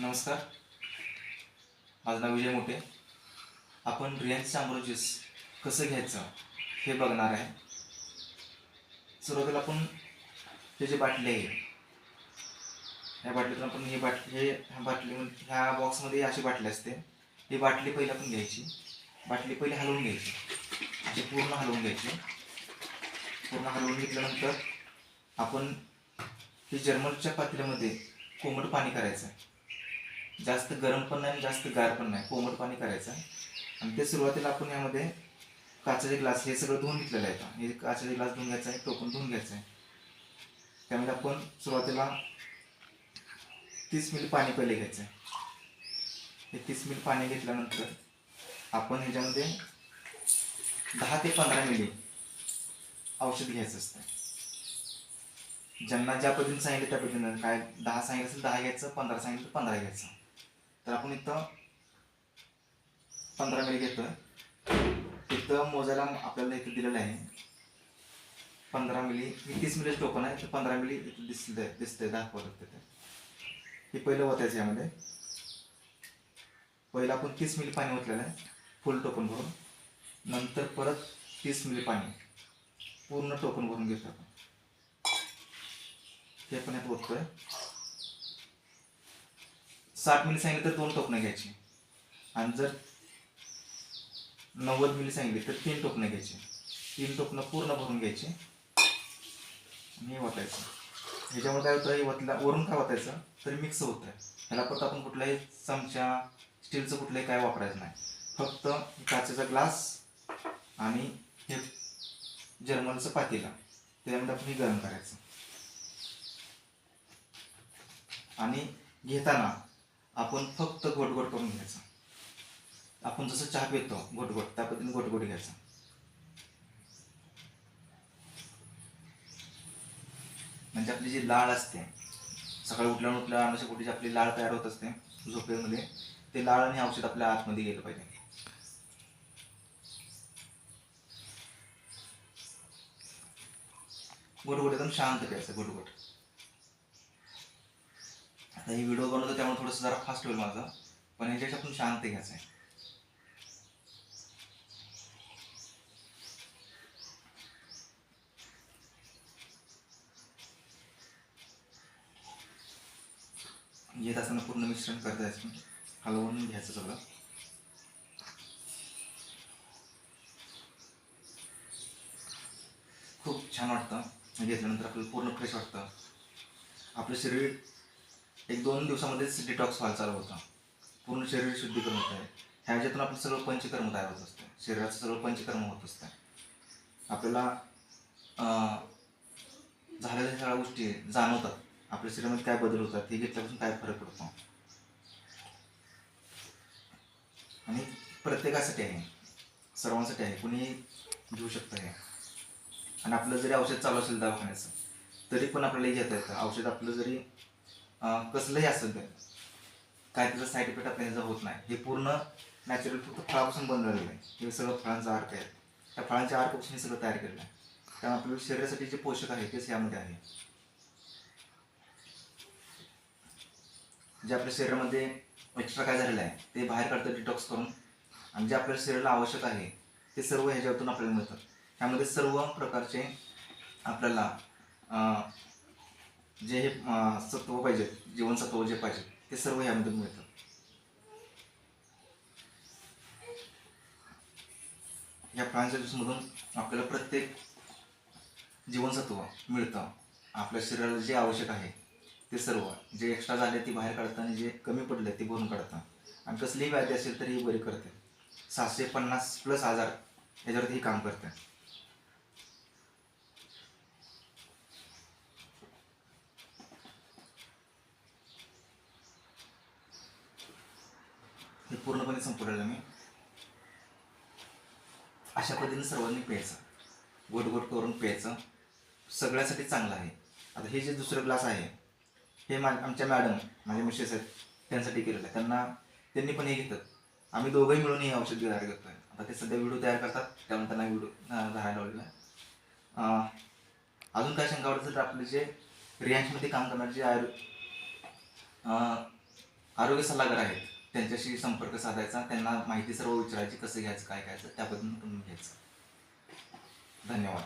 नमस्कार. माझं नाव विजय मोठे. आपण रिलायन्स चांबरोजीस कसं घ्यायचं हे बघणार आहे. सुरुवातीला आपण हे जे बाटली आहे ह्या बाटलीतून आपण हे बाटली हे ह्या बाटली ह्या बॉक्समध्ये अशी बाटली असते. ही बाटली पहिली आपण घ्यायची. बाटली पहिली हलवून घ्यायची. अशी पूर्ण हलवून घ्यायची. पूर्ण हलवून घेतल्यानंतर आपण हे जर्मनच्या पातेल्यामध्ये कोमट पाणी करायचं आहे. जास्त गरम पण नाही आणि जास्त गार पण नाही. कोमट पाणी करायचं. आणि ते सुरुवातीला आपण यामध्ये काचाचे ग्लास हे सगळं धुवून घेतलेलं आहे हे काचाचे ग्लास धुवून घ्यायचं आहे टोकून धुवून घ्यायचं आहे. त्यामध्ये आपण सुरुवातीला तीस मिली पाणी पहिले घ्यायचं आहे. हे तीस मिली पाणी घेतल्यानंतर आपण ह्याच्यामध्ये दहा ते पंधरा मिली औषध घ्यायचं असतं. ज्यांना ज्या पद्धतीने सांगितलं त्या पद्धतीनं. काय दहा सांगितलं असेल दहा घ्यायचं पंधरा सांगितलं तर पंधरा घ्यायचं. तर आपण इथं पंधरा मिली घेतोय. इथं मोजायला आपल्याला इथं दिलेलं आहे. पंधरा मिली ही तीस मिली टोकन आहे तर पंधरा मिली इथं दिसतंय दिसतंय दाखवत तिथे. हे पहिलं ओतायचं यामध्ये. पहिलं आपण तीस मिली पाणी ओतलेलं आहे फुल टोकन भरून. नंतर परत तीस मिली पाणी पूर्ण टोकन भरून घेतो आपण. ते पण एक ओततोय. साठ मिली सांगितलं तर दोन टोपणं घ्यायची. आणि जर नव्वद मिली सांगितली तर तीन टोपणं घ्यायची. तीन टोपणं पूर्ण भरून घ्यायची. आणि हे वाटायचं ह्याच्यामुळे काय होतं? हे वतला वरून काय वाटायचं तरी मिक्स होतं ह्याला परत आपण कुठलाही चमचा स्टीलचं कुठलंही काय वापरायचं नाही. फक्त काचेचा ग्लास आणि हे जर्मनचं पातेला. त्याच्यामध्ये आपण हे गरम करायचं. आणि घेताना आपण फक्त गोटगोट करून घ्यायचं. आपण जसं चहा पितो गोटगोट त्या पद्धतीने गोटगोट घ्यायचं. म्हणजे आपली जी लाळ असते सकाळी उठल्या उठल्या अशा कुठे आपली लाळ तयार होत असते झोपेमध्ये ते लाळ आणि औषध आपल्या आतमध्ये गेलं पाहिजे. गोटगोट एकदम शांत प्यायचं गोटगोट आता हे व्हिडिओ बनवतो त्यामुळे थोडंसं जरा फास्ट होईल माझं. पण ह्याच्याशी आपण शांत घ्यायचं आहे येत असताना पूर्ण मिश्रण करता यायचं हलवून घ्यायचं सगळं. खूप छान वाटतं. म्हणजे घेतल्यानंतर आपल्याला पूर्ण फ्रेश वाटतं. आपलं शरीर एक दोन दिवसामध्येच डिटॉक्स व्हायला चालू होतं. पूर्ण शरीर शुद्धीकरण होत. आहे ह्या ह्याच्यातून आपलं सगळं पंचकर्म तयार होत असतं. शरीराचं सगळं पंचकर्म होत असतं. आपल्याला झालेल्या सगळ्या गोष्टी जाणवतात. आपल्या शरीरामध्ये काय बदल होतात हे घेतल्यापासून काय फरक पडतो? आणि प्रत्येकासाठी आहे. सर्वांसाठी आहे. कुणी घेऊ शकतं हे. आणि आपलं जरी औषध चालू असेल दवाखान्याचं तरी पण आपल्याला घेता येतं. औषध आपलं जरी कसलंही असेल ते काय त्याचा साईड इफेक्ट आपल्याला ह्याचा होत नाही. हे पूर्ण नॅचरल फक्त फळापासून बनलेलं आहे. हे सगळं फळांचा अर्क आहे. त्या फळांच्या आर्कपासून हे सगळं तयार केलेलं आहे. त्यामुळे आपल्या शरीरासाठी जे पोषक आहे तेच यामध्ये आहे. जे आपल्या शरीरामध्ये एक्स्ट्रा काय झालेलं आहे ते बाहेर काढतं डिटॉक्स करून. आणि जे आपल्या शरीराला आवश्यक आहे ते सर्व ह्याच्यातून आपल्याला मिळतं त्यामध्ये सर्व प्रकारचे आपल्याला अं, जे हे सत्व पाहिजे जीवनसत्व जे पाहिजे ते सर्व यामध्ये मिळतं. या फळांच्या ज्यूसमधून आपल्याला प्रत्येक जीवनसत्व मिळतं. आपल्या शरीराला जे आवश्यक आहे ते सर्व. जे एक्स्ट्रा झाले ते बाहेर काढतं आणि जे कमी पडले ते भरून काढतं आणि कसलीही व्याधी असेल तरी ही बरी करते. सहाशे पन्नास प्लस आजार याच्यावरती ही काम करते. हे पूर्णपणे संपवलेलं मी अशा पद्धतीने सर्वांनी प्यायचं. गोट गोट करून प्यायचं. सगळ्यासाठी चांगलं आहे. आता हे जे दुसरं ग्लास आहे हे मा आमच्या मॅडम माझे मिसेस आहेत त्यांसाठी केलेलं आहे. त्यांना त्यांनी पण हे घेतात. आम्ही दोघंही मिळून हे औषध तयार करतो आहे आता ते सध्या व्हिडिओ तयार करतात. त्यामुळे त्यांना व्हिडिओ धरायला लावलेला आहे अजून काय शंका वाटत तर आपले जे रियांशमध्ये काम करणारे जे आयुर् आरोग्य सल्लागार आहेत त्यांच्याशी संपर्क साधायचा त्यांना माहिती सर्व विचारायची कसं घ्यायचं काय घ्यायचं त्याबद्दल घ्यायचं. धन्यवाद.